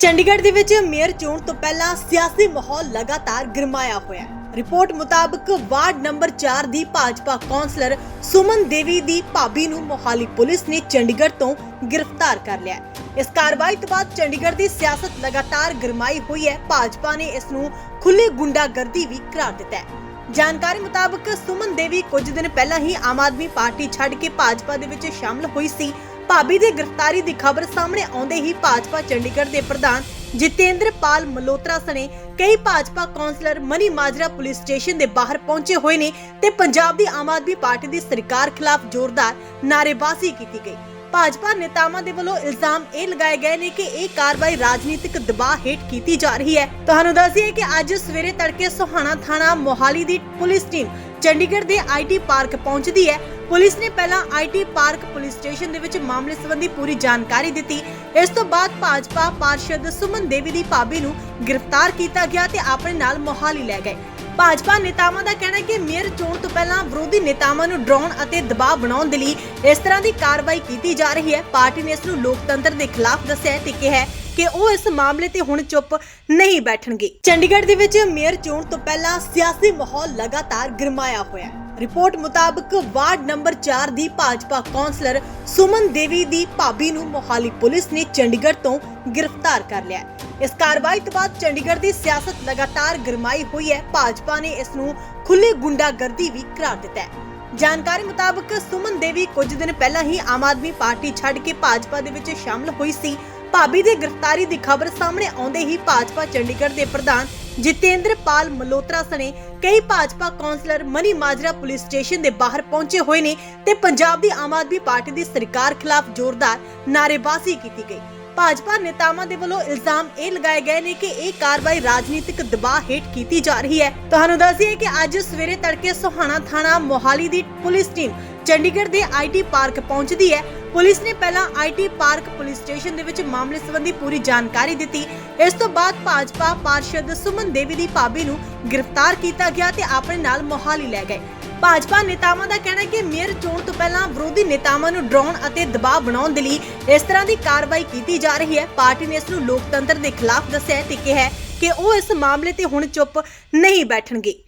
ਚੰਡੀਗੜ੍ਹ ਦੇ ਵਿੱਚ ਮੇਅਰ ਚੋਣ ਤੋਂ ਪਹਿਲਾਂ ਸਿਆਸੀ ਮਾਹੌਲ ਲਗਾਤਾਰ ਗਰਮਾਇਆ ਹੋਇਆ ਹੈ। ਰਿਪੋਰਟ ਮੁਤਾਬਕ ਵਾਰਡ ਨੰਬਰ 4 ਦੀ ਭਾਜਪਾ ਕੌਂਸਲਰ ਸੁਮਨ ਦੇਵੀ ਦੀ ਭਾਬੀ ਨੂੰ ਮੋਹਾਲੀ ਪੁਲਿਸ ਨੇ ਚੰਡੀਗੜ੍ਹ ਤੋਂ ਗ੍ਰਿਫਤਾਰ ਕਰ ਲਿਆ ਇਸ ਕਾਰਵਾਈ ਤੋਂ ਬਾਅਦ ਚੰਡੀਗੜ੍ਹ ਦੀ ਸਿਆਸਤ ਲਗਾਤਾਰ ਗਰਮਾਈ ਹੋਈ ਹੈ। ਭਾਜਪਾ ਨੇ ਇਸ ਨੂੰ ਖੁੱਲੀ ਗੁੰਡਾਗਰਦੀ ਵੀ ਕਰਾਰ ਦਿੱਤਾ ਹੈ। ਜਾਣਕਾਰੀ ਮੁਤਾਬਕ ਸੁਮਨ ਦੇਵੀ ਕੁਝ ਦਿਨ ਪਹਿਲਾਂ ਹੀ ਆਮ ਆਦਮੀ ਪਾਰਟੀ ਛੱਡ ਕੇ ਭਾਜਪਾ ਦੇ ਵਿੱਚ ਸ਼ਾਮਲ ਹੋਈ ਸੀ। ਭਾਬੀ ਦੀ ਗ੍ਰਿਫਤਾਰੀ ਦੀ ਖਬਰ ਸਾਹਮਣੇ ਆਉਂਦੇ ਹੀ ਭਾਜਪਾ ਚੰਡੀਗੜ੍ਹ ਦੇ ਪ੍ਰਧਾਨ ਜਿਤੇਂਦਰ ਪਾਲ ਮਲੋਤਰਾ ਸਣੇ ਕਈ Bhajpa councillor Mani Majra police station ਦੇ ਬਾਹਰ ਪਹੁੰਚੇ ਹੋਏ ਨੇ ਤੇ ਪੰਜਾਬ ਦੀ ਆਮ ਆਦਮੀ ਪਾਰਟੀ ਦੀ ਸਰਕਾਰ ਖਿਲਾਫ ਜ਼ੋਰਦਾਰ ਨਾਅਰੇਬਾਜ਼ੀ ਕੀਤੀ ਗਈ। ਭਾਜਪਾ ਨੇਤਾਵਾਂ ਦੇ ਵੱਲੋਂ ਇਲਜ਼ਾਮ ਇਹ ਲਗਾਏ ਗਏ ਨੇ ਕਿ ਇਹ ਕਾਰਵਾਈ ਰਾਜਨੀਤਿਕ ਦਬਾਅ ਹੇਠ ਕੀਤੀ ਜਾ ਰਹੀ ਹੈ। ਤੁਹਾਨੂੰ ਦੱਸੀਏ ਕਿ ਅੱਜ ਸਵੇਰੇ ਤੜਕੇ ਸੋਹਾਣਾ ਥਾਣਾ ਮੋਹਾਲੀ ਦੀ ਪੁਲਿਸ ਟੀਮ ਚੰਡੀਗੜ੍ਹ ਦੇ ਆਈਟੀ ਪਾਰਕ ਪਹੁੰਚਦੀ ਹੈ। ਪੁਲਿਸ ਨੇ ਪਹਿਲਾਂ ਆਈਟੀ ਪਾਰਕ ਪੁਲਿਸ ਸਟੇਸ਼ਨ ਦੇ ਵਿੱਚ ਮਾਮਲੇ ਸੰਬੰਧੀ ਪੂਰੀ ਜਾਣਕਾਰੀ ਦਿੱਤੀ। ਇਸ ਤੋਂ ਬਾਅਦ ਭਾਜਪਾ ਪਾਰਸ਼ਦ ਸੁਮਨ ਦੇਵੀ ਦੀ ਭਾਬੀ ਨੂੰ ਗ੍ਰਿਫਤਾਰ ਕੀਤਾ ਗਿਆ ਤੇ ਆਪਣੇ ਨਾਲ ਮੋਹਾਲੀ ਲੈ ਗਏ। ਭਾਜਪਾ ਨੇਤਾਵਾਂ ਦਾ ਕਹਿਣਾ ਹੈ ਕਿ ਮੇਅਰ ਚੋਣ ਤੋਂ ਪਹਿਲਾਂ ਵਿਰੋਧੀ ਨੇਤਾਵਾਂ ਨੂੰ ਡਰਾਉਣ ਅਤੇ ਦਬਾਅ ਬਣਾਉਣ ਦੇ ਲਈ ਇਸ ਤਰ੍ਹਾਂ ਦੀ ਕਾਰਵਾਈ ਕੀਤੀ ਜਾ ਰਹੀ ਹੈ। ਪਾਰਟੀ ਨੇ ਇਸ ਨੂੰ ਲੋਕਤੰਤਰ ਦੇ ਖਿਲਾਫ ਦੱਸਿਆ ਤੇ ਕਿਹਾ ਹੈ ਕਿ ਉਹ ਇਸ ਮਾਮਲੇ ਤੇ ਹੁਣ ਚੁੱਪ ਨਹੀਂ ਬੈਠਣਗੇ। ਚੰਡੀਗੜ੍ਹ ਦੇ ਵਿੱਚ ਮੇਅਰ ਚੋਣ ਤੋਂ ਪਹਿਲਾਂ ਸਿਆਸੀ ਮਾਹੌਲ ਲਗਾਤਾਰ ਗਰਮਾਇਆ ਹੋਇਆ ਹੈ। ਰਿਪੋਰਟ ਮੁਤਾਬਕ ਵਾਰਡ ਨੰਬਰ 4 ਦੀ ਭਾਜਪਾ ਕੌਂਸਲਰ ਸੁਮਨ ਦੇਵੀ ਦੀ ਭਾਬੀ ਨੂੰ ਮੋਹਾਲੀ ਪੁਲਿਸ ਨੇ ਚੰਡੀਗੜ੍ਹ ਤੋਂ ਗ੍ਰਿਫਤਾਰ ਕਰ ਲਿਆ ਇਸ ਕਾਰਵਾਈ ਤੋਂ ਬਾਅਦ ਚੰਡੀਗੜ੍ਹ ਦੀ ਸਿਆਸਤ ਲਗਾਤਾਰ ਗਰਮਾਈ ਹੋਈ ਹੈ। ਭਾਜਪਾ ਨੇ ਇਸ ਨੂੰ ਖੁੱਲੀ ਗੁੰਡਾਗਰਦੀ ਵੀ ਕਰਾਰ ਦਿੱਤਾ ਹੈ। ਜਾਣਕਾਰੀ ਮੁਤਾਬਕ ਸੁਮਨ ਦੇਵੀ ਕੁਝ ਦਿਨ ਪਹਿਲਾਂ ਹੀ ਆਮ ਆਦਮੀ ਪਾਰਟੀ ਛੱਡ ਕੇ ਭਾਜਪਾ ਦੇ ਵਿੱਚ ਸ਼ਾਮਲ ਹੋਈ ਸੀ। ਭਾਬੀ ਦੀ ਗ੍ਰਿਫਤਾਰੀ ਦੀ ਖਬਰ ਸਾਹਮਣੇ ਆਉਂਦੇ ਹੀ ਭਾਜਪਾ ਚੰਡੀਗੜ੍ਹ ਦੇ ਪ੍ਰਧਾਨ ਜਿਤੇਂਦਰ ਪਾਲ ਮਲੋਤਰਾ ਸਣੇ ਕਈ Bhajpa councillor Mani Majra police station ਦੇ ਬਾਹਰ ਪਹੁੰਚੇ ਹੋਏ ਨੇ ਤੇ ਪੰਜਾਬ ਦੀ ਆਮ ਆਦਮੀ ਪਾਰਟੀ ਦੀ ਸਰਕਾਰ ਖਿਲਾਫ ਜ਼ੋਰਦਾਰ ਨਾਅਰੇਬਾਜ਼ੀ ਕੀਤੀ ਗਈ। ਭਾਜਪਾ ਨੇਤਾਵਾਂ ਦੇ ਵੱਲੋਂ ਇਲਜ਼ਾਮ ਇਹ ਲਗਾਏ ਗਏ ਨੇ ਕਿ ਇਹ ਕਾਰਵਾਈ ਰਾਜਨੀਤਿਕ ਦਬਾਅ ਹੇਠ ਕੀਤੀ ਜਾ ਰਹੀ ਹੈ। ਤੁਹਾਨੂੰ ਦੱਸੀਏ ਕਿ ਅੱਜ ਸਵੇਰੇ ਤੜਕੇ ਸੋਹਾਣਾ ਥਾਣਾ ਮੋਹਾਲੀ ਦੀ ਪੁਲਿਸ ਟੀਮ ਚੰਡੀਗੜ੍ਹ ਦੇ ਆਈਟੀ ਪਾਰਕ ਪਹੁੰਚਦੀ ਹੈ। ਪੁਲਿਸ ਨੇ ਪਹਿਲਾਂ ਆਈਟੀ ਪਾਰਕ ਪੁਲਿਸ ਸਟੇਸ਼ਨ ਦੇ ਵਿੱਚ ਮਾਮਲੇ ਸੰਬੰਧੀ ਪੂਰੀ ਜਾਣਕਾਰੀ ਦਿੱਤੀ। ਇਸ ਤੋਂ ਬਾਅਦ ਭਾਜਪਾ ਪਾਰਸ਼ਦ ਸੁਮਨ ਦੇਵੀ ਦੀ ਭਾਬੀ ਨੂੰ ਗ੍ਰਿਫਤਾਰ ਕੀਤਾ ਗਿਆ ਤੇ ਆਪਣੇ ਨਾਲ ਮੋਹਾਲੀ ਲੈ ਗਏ। ਭਾਜਪਾ ਨੇਤਾਵਾਂ ਦਾ ਕਹਿਣਾ ਹੈ ਕਿ ਮੇਅਰ ਚੋਣ ਤੋਂ ਪਹਿਲਾਂ ਵਿਰੋਧੀ ਨੇਤਾਵਾਂ ਨੂੰ ਡਰਾਉਣ ਅਤੇ ਦਬਾਅ ਬਣਾਉਣ ਦੇ ਲਈ ਇਸ ਤਰ੍ਹਾਂ ਦੀ ਕਾਰਵਾਈ ਕੀਤੀ ਜਾ ਰਹੀ ਹੈ। ਪਾਰਟੀ ਨੇ ਇਸ ਨੂੰ ਲੋਕਤੰਤਰ ਦੇ ਖਿਲਾਫ ਦੱਸਿਆ ਤੇ ਕਿਹਾ ਹੈ ਕਿ ਉਹ ਇਸ ਮਾਮਲੇ ਤੇ ਹੁਣ ਚੁੱਪ ਨਹੀਂ ਬੈਠਣਗੇ।